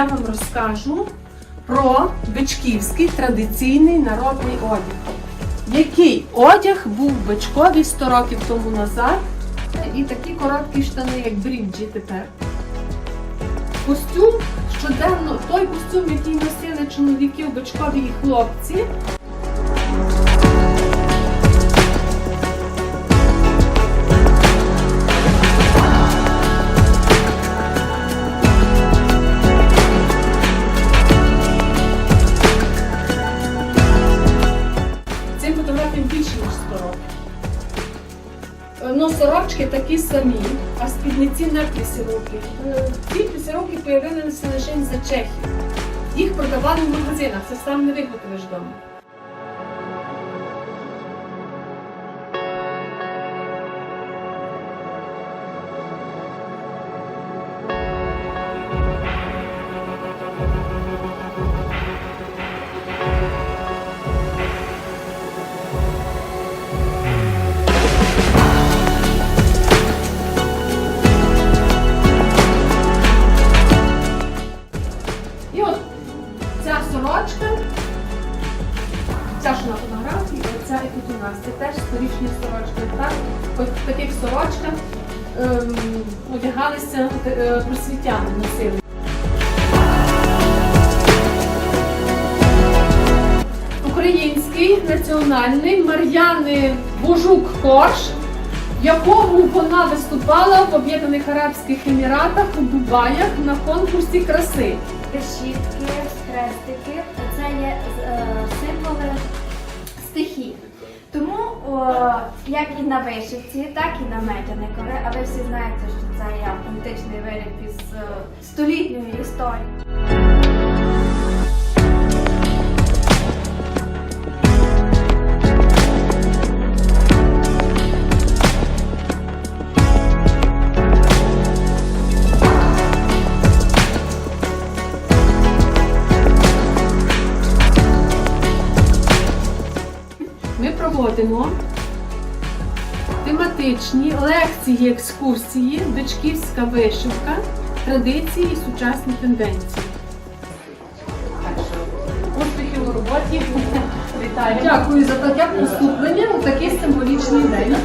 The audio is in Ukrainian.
я вам розкажу про бичківський традиційний народний одяг. Який одяг був бичковий 100 років тому назад, і такі короткі штани, як бріджі тепер. Костюм щоденно, той костюм, який носили чоловіки у бичкові і хлопці. Більше ніж 100 років. Е, Ну, сорочки такі самі, а спідниці не плісіруки. Е, Ці плісіруки з'явилися лише за Чехії. Їх продавали в магазинах, це сам не виготовиш вдома. На фотографії, ця тут у нас. Це теж сторічні сорочки. Так? В таких сорочках ем, одягалися е, просвітяни носили. Український національний Мар'яни Божук Корж, якому вона виступала в Об'єднаних Арабських Еміратах у Дубаях на конкурсі краси. решітки, хрестики це є е, символи стихій. Тому, о, як і на вишивці, так і на медяникові, а ви всі знаєте, що це є автентичний виріб із е, столітньої історії. Проводимо тематичні лекції, екскурсії, бичківська вишивка, традиції і сучасні тенденції. Успіхів у роботі. Вітаю. Дякую за таке поступлення у такий символічний день.